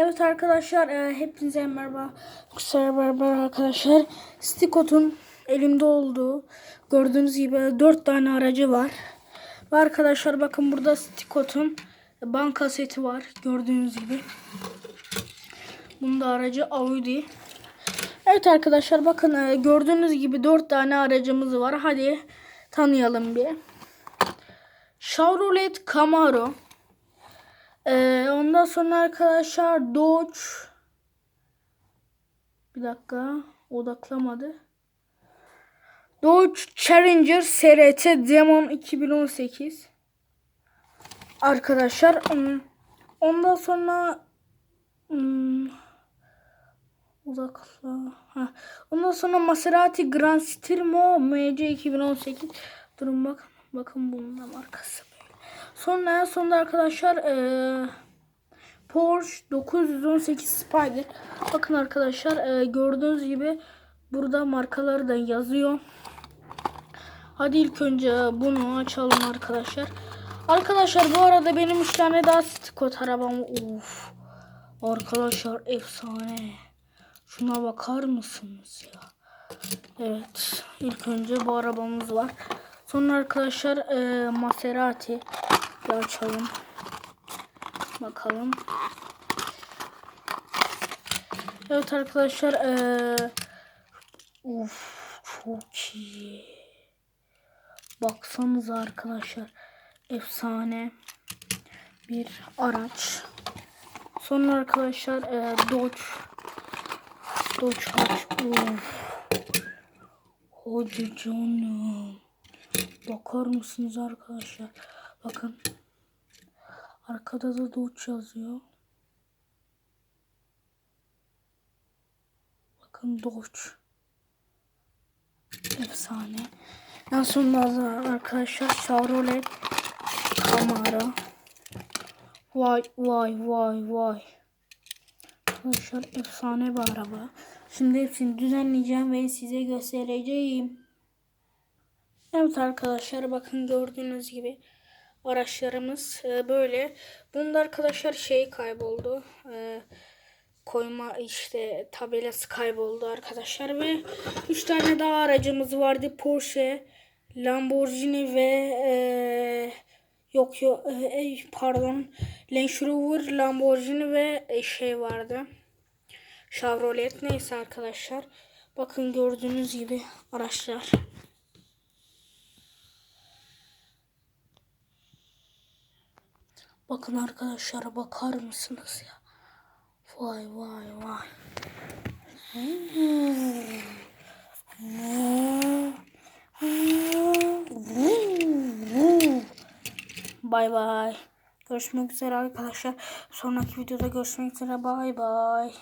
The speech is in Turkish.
Evet arkadaşlar e, hepinize merhaba. Kusura merhaba arkadaşlar. Stikot'un elimde olduğu gördüğünüz gibi 4 tane aracı var. Ve arkadaşlar bakın burada Stikot'un banka seti var gördüğünüz gibi. Bunda aracı Audi. Evet arkadaşlar bakın e, gördüğünüz gibi 4 tane aracımız var. Hadi tanıyalım bir. Chevrolet Camaro. Ee, ondan sonra arkadaşlar Dodge bir dakika odaklamadı. Dodge Challenger SRT Demon 2018 arkadaşlar hmm, ondan sonra hmm, odakla ha. ondan sonra Maserati Grand Stirmo MC 2018 durun bak bakın bunun da markası. Sonra en sonunda arkadaşlar eee Porsche 918 Spider. Bakın arkadaşlar eee, gördüğünüz gibi burada markaları da yazıyor. Hadi ilk önce bunu açalım arkadaşlar. Arkadaşlar bu arada benim 3 tane daha stikot arabam. Uf. Arkadaşlar efsane. Şuna bakar mısınız ya? Evet. ilk önce bu arabamız var. Sonra arkadaşlar eee Maserati. Bir açalım. Bakalım. Evet arkadaşlar eee Uf çok iyi. Baksanıza arkadaşlar. Efsane bir araç. Sonra arkadaşlar eee Dodge Dodge kaç. Uf. Hadi canım. Bakar mısınız arkadaşlar? Bakın. Arkada da Dodge yazıyor. Bakın Dodge. Efsane. En da arkadaşlar Chevrolet Camaro. Vay vay vay vay. Arkadaşlar efsane bir araba. Şimdi hepsini düzenleyeceğim ve size göstereceğim. Evet arkadaşlar bakın gördüğünüz gibi araçlarımız e, böyle. Bunda arkadaşlar şey kayboldu. E, koyma işte tabelası kayboldu arkadaşlar ve 3 tane daha aracımız vardı. Porsche, Lamborghini ve e, yok yok e, pardon Range Rover, Lamborghini ve e, şey vardı. Chevrolet neyse arkadaşlar. Bakın gördüğünüz gibi araçlar. Bakın arkadaşlar bakar mısınız ya? Vay vay vay. Bay bay. Görüşmek üzere arkadaşlar. Sonraki videoda görüşmek üzere. Bay bay.